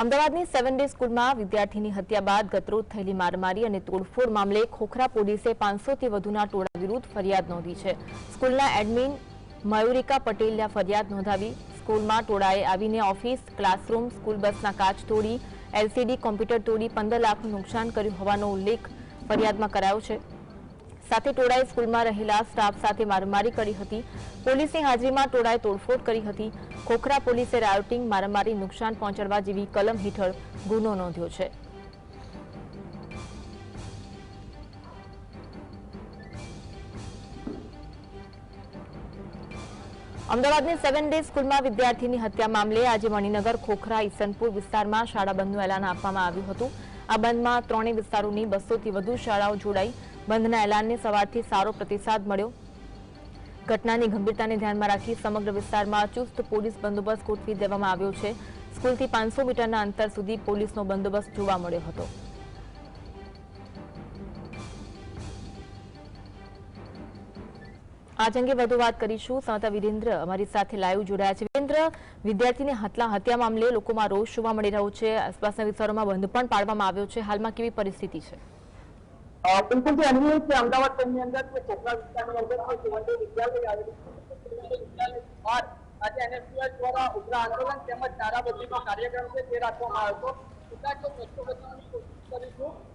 અમદાવાદની seven day સ્કૂલમાં વિદ્યાર્થીની હત્યા બાદ ગતરોજ થયેલી મારમારી અને તોડફોડ મામલે ખોખરા પોલીસે પાંચસોથી વધુના ટોળા વિરુદ્ધ ફરિયાદ નોંધી છે. સ્કૂલના એડમિન મયુરિકા પટેલે ફરિયાદ નોંધાવી સ્કૂલમાં ટોળાએ આવીને ઓફિસ, ક્લાસરૂમ, સ્કૂલ બસના કાચ તોડી, એલસીડી, કોમ્પ્યુટર તોડી પંદર લાખનું નુકસાન કર્યું હોવાનો ઉલ્લેખ ફરિયાદમાં કરાયો છે. સાથે ટોળાએ સ્કૂલમાં રહેલા સ્ટાફ સાથે મારામારી કરી હતી. પોલીસની હાજરીમાં ટોળાએ તોડફોડ કરી હતી. ખોખરા પોલીસે રાયોટિંગ મારામારી, નુકસાન પહોંચાડવા જેવી કલમ હેઠળ ગુનો નોંધ્યો છે. અમદાવાદની સેવન ડે સ્કૂલમાં વિદ્યાર્થીની હત્યા મામલે આજે મણિનગર ખોખરા ઈસનપુર વિસ્તારમાં શાળા બંધનું એલાન આપવામાં આવ્યું હતું. આ બંધમાં ત્રણેય વિસ્તારોની બસોથી વધુ શાળાઓ જોડાઈ. બંધના એલાનને સવારથી સારો પ્રતિસાદ મળ્યો. ઘટનાની ગંભીરતાને ધ્યાનમાં રાખી સમગ્ર વિસ્તારમાં ચુસ્ત પોલીસ બંદોબસ્ત ગોઠવી દેવામાં આવ્યો છે. સ્કૂલથી પાંચસો મીટરના અંતર સુધી પોલીસનો બંદોબસ્ત જોવા મળ્યો હતો. આજ અંગે વધુ વાત કરીશું. સંવાદદાતા વિરેન્દ્ર અમારી સાથે લાઈવ જોડાયા છે. વિરેન્દ્ર, વિદ્યાર્થીની હત્યા મામલે લોકોમાં રોષ જોવા મળી રહ્યો છે. આસપાસના વિસ્તારોમાં બંધ પણ પાડવામાં આવ્યો છે. હાલમાં કેવી પરિસ્થિતિ છે? બિલકુલ જે અન્વય છે અમદાવાદ શહેરની અંદર જે કોકરા વિસ્તારની અંદર કોઈ સુવર્ણ વિદ્યાલય આવેલું NSUI દ્વારા ઉગ્ર આંદોલન તેમજ નારાબંધીનો કાર્યક્રમ છે તે રાખવામાં આવ્યો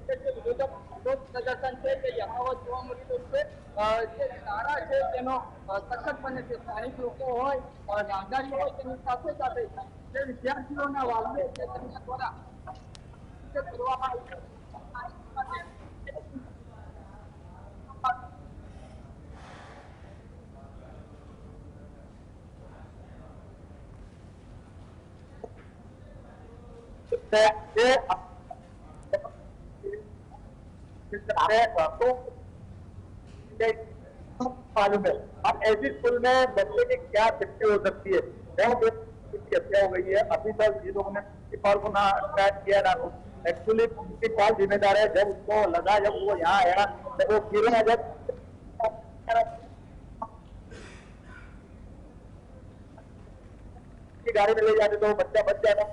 કે જે વિરોધક તે જોવા મળી છે જે નારા છે તેનો સખતપણે જે સ્થાનિક લોકો હોય નાગરિકો હોય તેની સાથે સાથે જે વિદ્યાર્થીઓના વાલીઓ છે તેમના દ્વારા अब ऐसी स्कूल में बच्चे की क्या शिक्षा हो सकती है? बहुत की हत्या हो गई है। अभी तक ये लोगों ने प्रिंसिपाल को ना ट्रैक किया ना एक्चुअली प्रिंसिपाल जिम्मेदार है। जब उसको लगा, जब वो यहाँ आया, जब वो गिरा जब गाड़ी में ले जाते तो बच्चा बच जाता।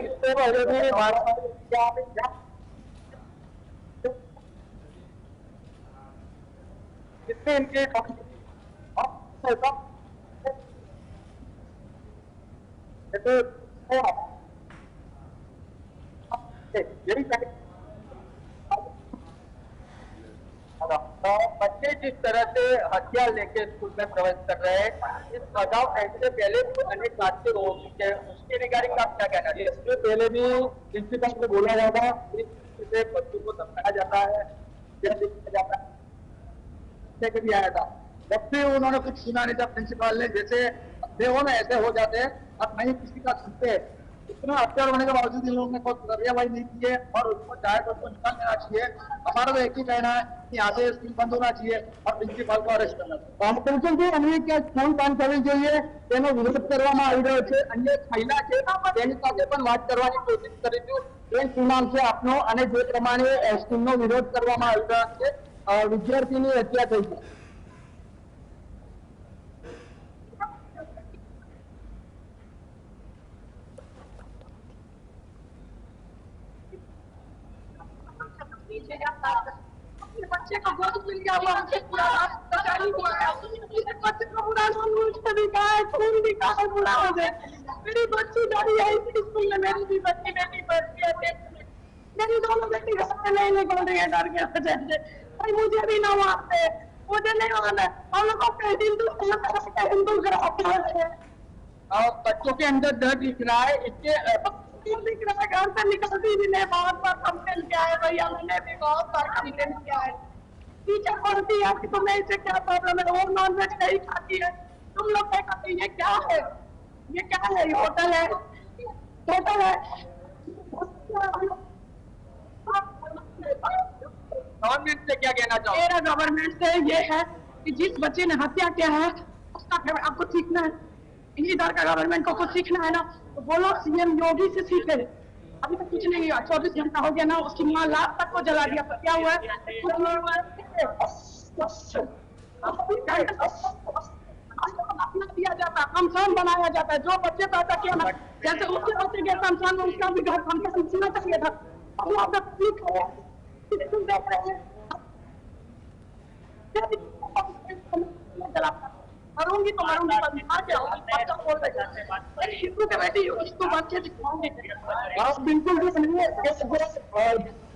इससे वजह से हमारा क्या क्या जिससे इनके यही बच्चे जिस तरह से हथियार लेके स्कूल में प्रवेश कर रहे हैं, इस अगाव ऐसे पहले भी अनेक हादसे हो चुके हैं। उसके रिगार्डिंग आप क्या कहना चाहिए इससे पहले भी प्रिंसिपल को बोला जाता इससे बच्चों को समझाया जाता है जाता है। से कभी आया था। जब भी उन्होंने कुछ सुना नहीं था प्रिंसिपल ने, जैसे देखो ना ऐसे हो जाते हैं अब नहीं किसी का सुनते इतना अत्यार होने के बावजूद इन लोगों ने कोई कार्रवाई नहीं की है और उसको चाहे तो उसको निकाल देना चाहिए हमारा तो एक ही कहना है कि यहाँ से स्कूल बंद होना चाहिए और प्रिंसिपाल को अरेस्ट करना चाहिए કોમ્પન્સેશન અને ત્યાં કોણ કામ કરવી જોઈએ. તેનો વિરોધ કરવામાં આવી રહ્યો છે. અન્ય મહિલા છે. તેની સાથે પણ વાત કરવાની કોશિશ કરીશું એ શું નામ છે આપનો અને જે પ્રમાણે સ્કૂલનો વિરોધ કરવામાં આવી રહ્યો છે. વિદ્યાર્થીની હત્યા થઈ છે. बच्चे को गोद मिल गया हुआ मुझे पूरा पता नहीं हुआ है मेरे बच्चे को पूरा मुझे दिखा है खून दिखा है पूरा मुझे मेरी बच्ची डरी है इस स्कूल में मेरी भी बच्ची बेटी पढ़ती है मेरी दोनों बेटी घर से नहीं निकल रही है डर के वजह से भाई मुझे भी ना मारते मुझे नहीं मारना हम लोग को हिंदू हिंदू है और बच्चों के अंदर डर दिख रहा है इसके अ, दिख रहा है घर से निकलती भी नहीं बहुत बार कंप्लेन किया है भैया मैंने भी बहुत बार कंप्लेन किया है। टीचर बोलती है कि तुम्हें इससे क्या प्रॉब्लम है? वो नॉन वेज नहीं खाती है। तुम लोग क्या खाते हैं? ये क्या है? ये क्या है? ये होटल है। होटल है। गवर्नमेंट से क्या कहना चाहोगे? मेरा गवर्नमेंट से ये है कि जिस बच्चे ने हत्या किया है उसका आपको सीखना है? इधर का गवर्नमेंट को कुछ सीखना है ना? तो बोलो सीएम योगी से सीखे। अभी तक कुछ नहीं हुआ चौबीस घंटा हो गया ना उसकी माँ लाख तक को जला दिया तो क्या हुआ है? है। दिया जाता है कमसान बनाया जाता है जो बच्चे पैदा किया ना जैसे उसके बच्चे कमसान में उसका भी घर होना चाहिए था अब मरूंगी तो मरूंगी पर मार के आऊंगी बच्चा बोल रहे हैं हिंदू के बेटी हो इसको बच्चे दिखाऊंगी आप બિલકુલ ઠીક નહીં કે જે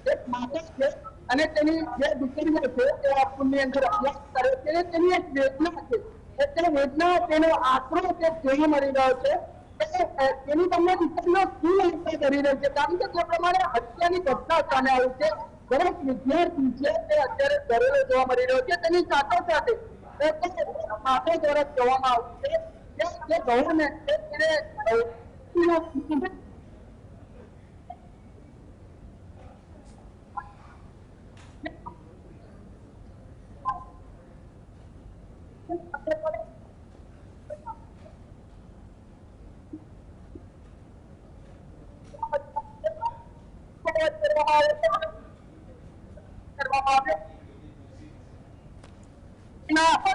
એક માતા છે અને તેની જે દીકરીઓ છે તે આ સ્કૂલની અંદર અભ્યાસ કરે છે અને તેની એક વેદના છે એ તે વેદના તેનો આશરો તે જોઈ મળી રહ્યો છે એટલે, અ, તેની તમને દીકરીઓ શું લાગણી કરી રહી છે કારણ કે જે પ્રમાણે હત્યાની ઘટના સામે આવી છે દરેક વિદ્યાર્થી છે તે અત્યારે ડરેલો જોવા મળી રહ્યો છે તેની સાથે સાથે એ તે માથે આવ્યું છે કે જે ગવર્મેન્ટ છે તેને અ, કરવામાં આવે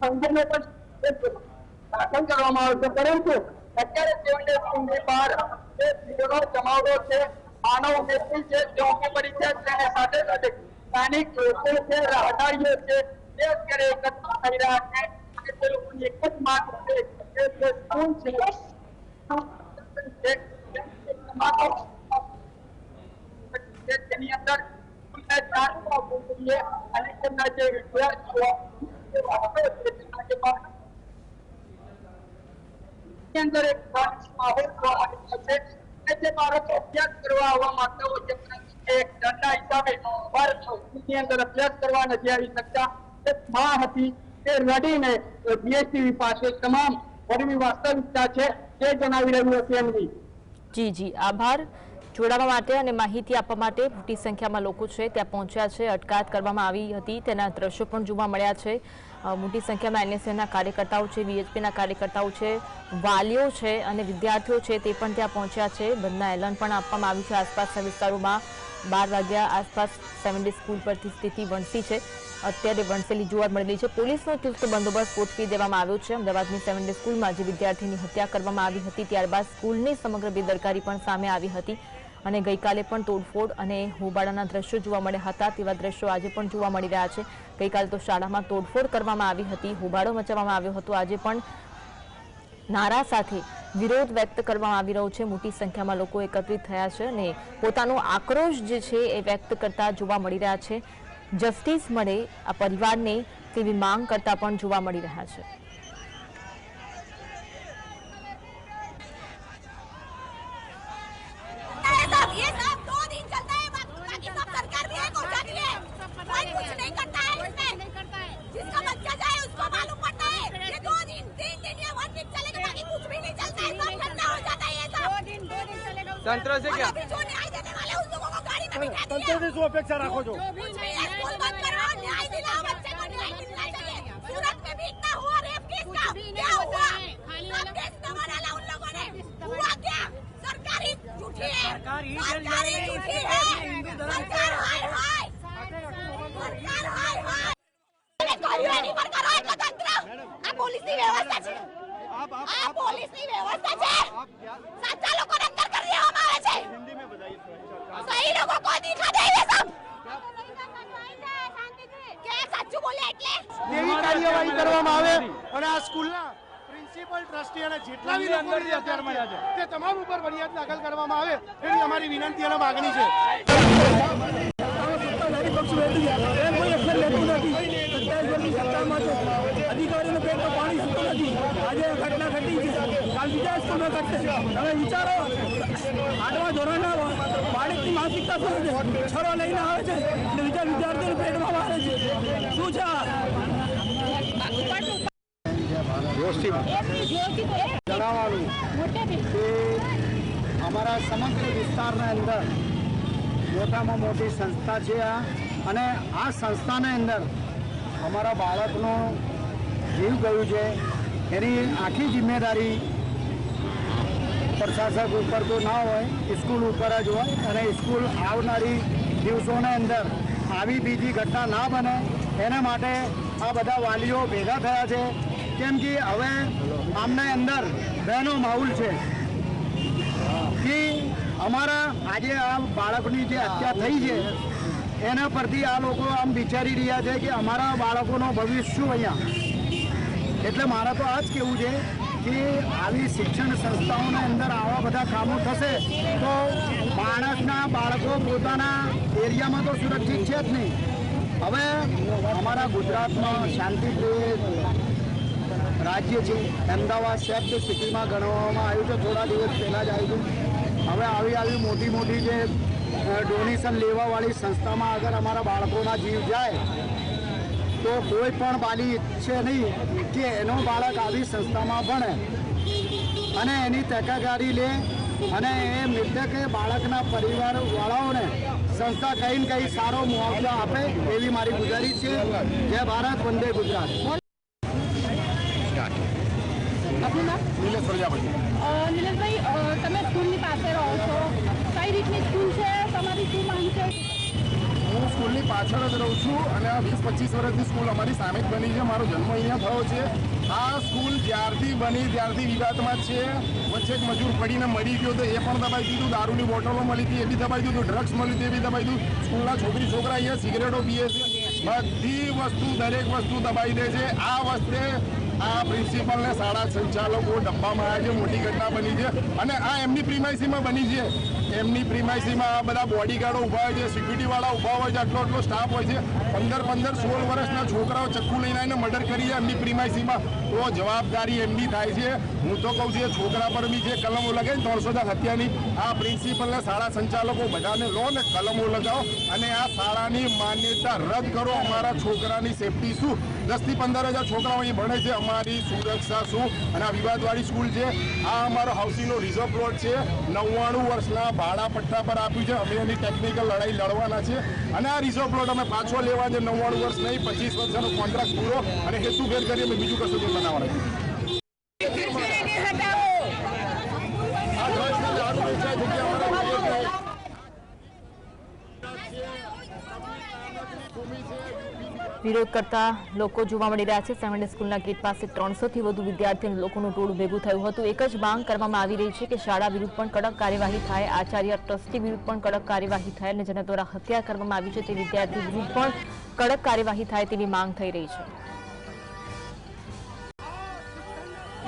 સંઘને પણ દાખલ કરવામાં આવે છે પરંતુ અત્યારે તેઓને સ્કૂલની બહાર જમાવડો છે માનવ વ્યક્તિ છે જે પડી છે તેને સાથે સાથે સ્થાનિક લોકો છે રાહદારીઓ છે તે અત્યારે એકત્ર થઈ રહ્યા છે, અને તે લોકોની એક જ માંગ છે કે જે છે તે તેમના જે વિદ્યાર્થીઓ છે જે અભ્યાસ કરવા આવવા માંગતા હોય સ્કૂલની અંદર અભ્યાસ કરવા નથી આવી શકતા એક માં હતી તે રડીને બીએસટીવી પાસે તમામ ગરીબી વાસ્તવિકતા છે, તે જણાવી રહ્યું હતું એમની. જી જી, આભાર. જોડાવા માટે અને માહિતી આપવા માટે મોટી સંખ્યામાં લોકો છે. ત્યાં પહોંચ્યા છે. અટકાયત કરવામાં આવી હતી. તેના દ્રશ્યો પણ જોવા મળ્યા છે. મોટી સંખ્યામાં એનએસએના કાર્યકર્તાઓ છે, વીએચપીના કાર્યકર્તાઓ છે, વાલીઓ છે અને વિદ્યાર્થીઓ છે તે પણ ત્યાં પહોંચ્યા છે. બંધના એલાન પણ આપવામાં આવ્યું છે. આસપાસના વિસ્તારોમાં બાર વાગ્યા આસપાસ સેવન સ્કૂલ પરથી સ્થિતિ વણસી છે. અત્યારે વણસેલી જોવા મળેલી છે. પોલીસનો ચુસ્ત બંદોબસ્ત ગોઠવી દેવામાં આવ્યો છે. અમદાવાદની સેવન સ્કૂલમાં જે વિદ્યાર્થીની હત્યા કરવામાં આવી હતી, ત્યારબાદ સ્કૂલની સમગ્ર બેદરકારી પણ સામે આવી હતી. અને ગઈકાલે પણ તોડફોડ અને હોબાળાના દ્રશ્યો જોવા મળ્યા હતા. તેવા દ્રશ્યો આજે પણ જોવા મળી રહ્યા છે. ગઈકાલે તો શાળામાં તોડફોડ કરવામાં આવી હતી, હોબાળો મચાવવામાં આવ્યો હતો. આજે પણ નારા સાથે વિરોધ વ્યક્ત કરવામાં આવી રહ્યો છે. મોટી સંખ્યામાં લોકો એકત્રિત થયા છે અને પોતાનો આક્રોશ જે છે એ વ્યક્ત કરતા જોવા મળી રહ્યા છે. જસ્ટિસ મળે આ પરિવારને તેવી માંગ કરતા પણ જોવા મળી રહ્યા છે. પર છે કે? તંત્ર શું અપેક્ષા રાખો છો? આ પોલીસની વ્યવસ્થા છે. સાચા લોકોને અંદર કરી દેવામાં આવે છે સહી લોકો કો દિખા ટ્રસ્ટી અને જેટલા બી લોકો અત્યાર મળ્યા છે તે તમામ ઉપર ફરિયાદ દાખલ કરવામાં આવે એવી અમારી વિનંતી અને માગણી છે. અધિકારીઓને પેટમાં પાણી સૂતું નથી. આજે ઘટના ઘટી છે. કાલ વિચારો. આઠમા ધોરણના બાળકની માનસિકતા શું છે છરો લઈને આવે છે અને બીજા વિદ્યાર્થીઓને પેટમાં મારે છે. શું છે જણાવવાનું અમારા સમગ્ર વિસ્તારના અંદર મોટામાં મોટી સંસ્થા છે આ અને આ સંસ્થાની અંદર અમારા બાળકનું જીવ ગયું છે. એની આખી જિમ્મેદારી પ્રશાસક ઉપર તો ના હોય, સ્કૂલ ઉપર જ હોય. અને સ્કૂલ આવનારી દિવસોની અંદર આવી બીજી ઘટના ના બને, એના માટે આ બધા વાલીઓ ભેગા થયા છે. કેમ કે હવે આમના અંદર બહેનો માહોલ છે. કે અમારા આજે આ બાળકની જે હત્યા થઈ છે, એના પરથી આ લોકો આમ વિચારી રહ્યા છે કે અમારા બાળકોનો ભવિષ્ય શું અહીંયા? એટલે મારે તો આ જ કહેવું છે કે આવી શિક્ષણ સંસ્થાઓની અંદર આવા બધા કામો થશે, તો માણસના બાળકો પોતાના એરિયામાં તો સુરક્ષિત છે જ નહીં. હવે અમારા ગુજરાતમાં શાંતિપ્રિય રાજ્ય છે. અમદાવાદ સેફ્ટ સિટીમાં ગણવામાં આવ્યું છે, થોડા દિવસ પહેલાં જ આવ્યું હવે આવી આવી મોટી મોટી જે ડોનેશન લેવાવાળી સંસ્થામાં અગર અમારા બાળકોના જીવ જાય તો કોઈ પણ વાલી ઈચ્છે નહીં કે એનો બાળક આવી સંસ્થામાં ભણે. અને એની તકેદારી લે અને એ મૃતકે બાળકના પરિવારવાળાઓને સંસ્થા કંઈ ને કંઈ સારો મુઆવજો આપે એવી મારી ગુજારિશ છે. જય ભારત વંદે ગુજરાત. આપનું નામ? નિલેશ પ્રજાપતિ. અ, નિલેશભાઈ તમે સ્કૂલની પાસે રહો છો. કઈ રીતની સ્કૂલ છે? તમારી શું માંગ છે? હું સ્કૂલની પાછળ જ રહું છું અને આ વીસ પચીસ વર્ષની સ્કૂલ અમારી સામે જ બની છે. મારો જન્મ અહીંયા થયો છે. આ સ્કૂલ જ્યારથી બની, ત્યારથી વિવાદમાં છે. વચ્ચે એક મજૂર પડીને મરી ગયો તો એ પણ દબાઈ દીધું, દારૂની બોટલો મળી હતી, એ બી દબાઈ દીધું ડ્રગ્સ મળી હતી, એ બી દબાઈ દીધું. સ્કૂલના છોકરી, છોકરા અહીંયા સિગરેટો પીએ છે બધી વસ્તુ દરેક વસ્તુ દબાઈ દે છે. આ વસ્તે આ પ્રિન્સિપલને શાળા સંચાલકો ડબ્બામાં આવ્યા છે મોટી ઘટના બની છે અને આ એમની પ્રિમાઇસીમાં બની છે. એમની પ્રિમાઇસીમાં આ બધા બોડીગાર્ડો ઊભા હોય છે સિક્યુરિટીવાળા ઊભા હોય છે, આટલો આટલો સ્ટાફ હોય છે. પંદર પંદર સોળ વર્ષના છોકરાઓ ચક્કુ લઈને આવીને મર્ડર કરી એમની પ્રિમાઇસીમાં. તો જવાબદારી એમની થાય છે. હું તો કહું છું, એ છોકરા પર બી જે કલમો લગે ત્રણસો હજાર હત્યાની, આ પ્રિન્સિપલને શાળા સંચાલકો બધાને લો ને કલમો લગાવો અને આ શાળાની માન્યતા રદ કરો. અમારા છોકરાની સેફટી શું? દસથી પંદર હજાર છોકરાઓ અહીં ભણે છે. અમારી સુરક્ષા શું? અને આ વિવાદવાળી સ્કૂલ છે. આ અમારો હાઉસિંગનો રિઝર્વ પ્લોટ છે. નવ્વાણું વર્ષના ભાડા પટ્ટા પર આપ્યું છે. અમે એની ટેકનિકલ લડાઈ લડવાના છે. અને આ રિઝર્વ પ્લોટ અમે પાછો લેવા છે. નવ્વાણું વર્ષ નહીં, પચીસ વર્ષનો કોન્ટ્રાક્ટ પૂરો. અને હેતુ ભેદ કરી અમે બીજું કશું બનાવવાના આ ડ્રગ્સની દારૂ વેચાય છે કે અમારા વિરોધ કરતા લોકો જોવા મળી રહ્યા છે. સેવન્ડે સ્કૂલના ગેટ પાસે ત્રણસોથી વધુ વિદ્યાર્થીઓ લોકોનું ટોળું ભેગું થયું હતું. એક જ માંગ કરવામાં આવી રહી છે કે શાળા વિરુદ્ધ પણ કડક કાર્યવાહી થાય, આચાર્ય ટ્રસ્ટી વિરુદ્ધ પણ કડક કાર્યવાહી થાય અને જેના દ્વારા હત્યા કરવામાં આવી છે તે વિદ્યાર્થી વિરુદ્ધ પણ કડક કાર્યવાહી થાય તેવી માંગ થઈ રહી છે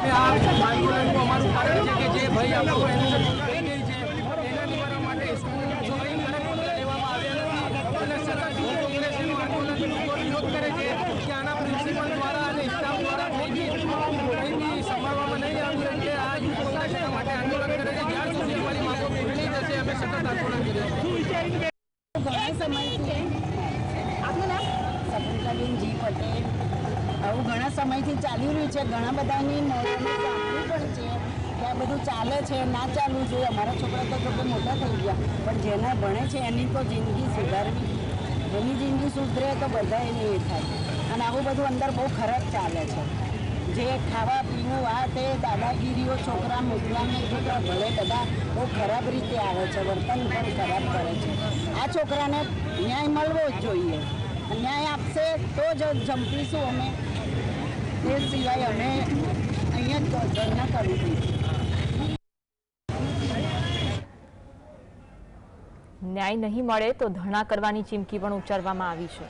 આંદોલનનું અમારું કારણ છે કે જે ભાઈ આપણું એનું થઈ ગઈ છે એના નિવારણ માટે સ્કૂલના છોકરીને પગલાં લેવામાં આવ્યા નથી અને સતત યુથ કોંગ્રેસનું આંદોલન લોકો વિરોધ કરે છે કે આના પ્રિન્સિપલ દ્વારા અને સ્ટાફ દ્વારા કંઈ બી કંઈ બી સંભાળવામાં નહીં આવ્યું એટલે આ યુથ કોંગ્રેસ એના માટે આંદોલન કરે છે જ્યાં સુધી અમારી માંગો પૂરી નહીં થશે અમે સતત આંદોલન કરીશું ઘણા સમયથી આપનું નામ સફળતાબેન જી પટેલ આવું ઘણા સમયથી ચાલી રહ્યું છે. ઘણા બધાની મોડમાં સાંભળ્યું પણ છે કે આ બધું ચાલે છે, ના ચાલવું જોઈએ. અમારા છોકરા તો જોકે મોટા થઈ ગયા. પણ જેના ભણે છે એની તો જિંદગી સુધારવી. એની જિંદગી સુધરે તો બધા એની એ થાય. અને આવું બધું અંદર બહુ ખરાબ ચાલે છે. જે ખાવા પીવું આ તે દાદાગીરીઓ છોકરા મોકલાને છોકરા ભલે બધા બહુ ખરાબ રીતે આવે છે, વર્તન પણ ખરાબ કરે છે. આ છોકરાને ન્યાય મળવો જ જોઈએ. ન્યાય આપશે તો જ જંપીશું અમે એ સિવાય અમે અહીંયા ધરના કરીશું ન્યાય નહીં મળે તો ધરણા કરવાની ચીમકી પણ ઉચ્ચારવામાં આવી છે.